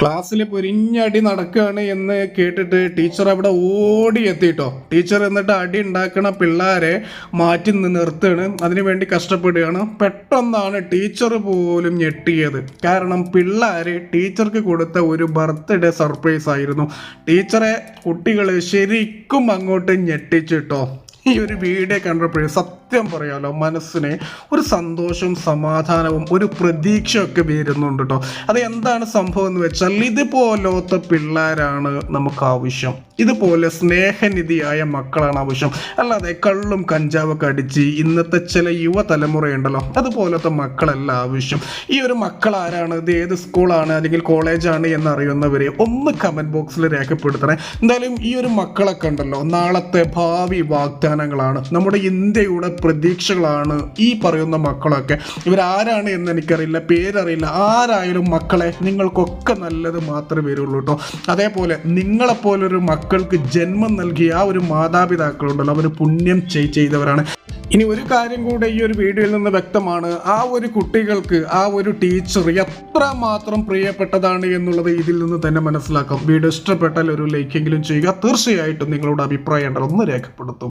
ക്ലാസ്സിൽ പൊരിഞ്ഞടി നടക്കുകയാണ് എന്ന് കേട്ടിട്ട് ടീച്ചർ അവിടെ ഓടി എത്തിയിട്ടോ ടീച്ചർ എന്നിട്ട് അടി ഉണ്ടാക്കണ പിള്ളേരെ മാറ്റി നിർത്തുകയാണ്. അതിനുവേണ്ടി കഷ്ടപ്പെടുകയാണ്. പെട്ടെന്നാണ് ടീച്ചർ പോലും ഞെട്ടിയത്. കാരണം പിള്ളേര് ടീച്ചർക്ക് കൊടുത്ത ഒരു ബർത്ത്ഡേ സർപ്രൈസ് ആയിരുന്നു. ടീച്ചറെ കുട്ടികൾ ശരിക്കും അങ്ങോട്ട് ഞെട്ടിച്ചിട്ടോ. ഈ ഒരു വീഡിയോ കണ്ടപ്പോഴേ സത്യം പറയാലോ മനസ്സിനെ ഒരു സന്തോഷവും സമാധാനവും ഒരു പ്രതീക്ഷയൊക്കെ വരുന്നുണ്ട് കേട്ടോ അത് എന്താണ് സംഭവം എന്ന് വെച്ചാൽ ഇതുപോലത്തെ പിള്ളേരാണ് നമുക്ക് ആവശ്യം. ഇതുപോലെ സ്നേഹനിധിയായ മക്കളാണ് ആവശ്യം. അല്ലാതെ കള്ളും കഞ്ചാവൊക്കെ അടിച്ച് ഇന്നത്തെ ചില യുവതലമുറയുണ്ടല്ലോ അതുപോലത്തെ മക്കളല്ല ആവശ്യം. ഈ ഒരു മക്കൾ ആരാണ് ഇത് ഏത് സ്കൂളാണ് അല്ലെങ്കിൽ കോളേജാണ് എന്നറിയുന്നവരെ ഒന്ന് കമന്റ് ബോക്സിൽ രേഖപ്പെടുത്തണേ. എന്തായാലും ഈ ഒരു മക്കളൊക്കെ ഉണ്ടല്ലോ നാളത്തെ ഭാവി വാഗ്ദാനങ്ങളാണ് നമ്മുടെ ഇന്ത്യയുടെ പ്രതീക്ഷകളാണ് ഈ പറയുന്ന മക്കളൊക്കെ. ഇവരാരാണ് എന്ന് എനിക്കറിയില്ല പേരറിയില്ല ആരായാലും മക്കളെ നിങ്ങൾക്കൊക്കെ നല്ലത് മാത്രമേ വരുള്ളൂ കേട്ടോ. അതേപോലെ നിങ്ങളെപ്പോലൊരു മക്കൾക്ക് ജന്മം നൽകിയ ആ ഒരു മാതാപിതാക്കളുണ്ടല്ലോ അവർ പുണ്യം ചെയ്- ചെയ്തവരാണ്. ഇനി ഒരു കാര്യം കൂടെ ഈ ഒരു വീഡിയോയിൽ നിന്ന് വ്യക്തമാണ്. ആ ഒരു കുട്ടികൾക്ക് ആ ഒരു ടീച്ചർ എത്ര മാത്രം പ്രിയപ്പെട്ടതാണ് എന്നുള്ളത് ഇതിൽ നിന്ന് തന്നെ മനസ്സിലാക്കാം. വീഡിയോ ഇഷ്ടപ്പെട്ടാൽ ഒരു ലൈക്കെങ്കിലും ചെയ്യുക. തീർച്ചയായിട്ടും നിങ്ങളുടെ അഭിപ്രായം ഒന്ന് രേഖപ്പെടുത്തും.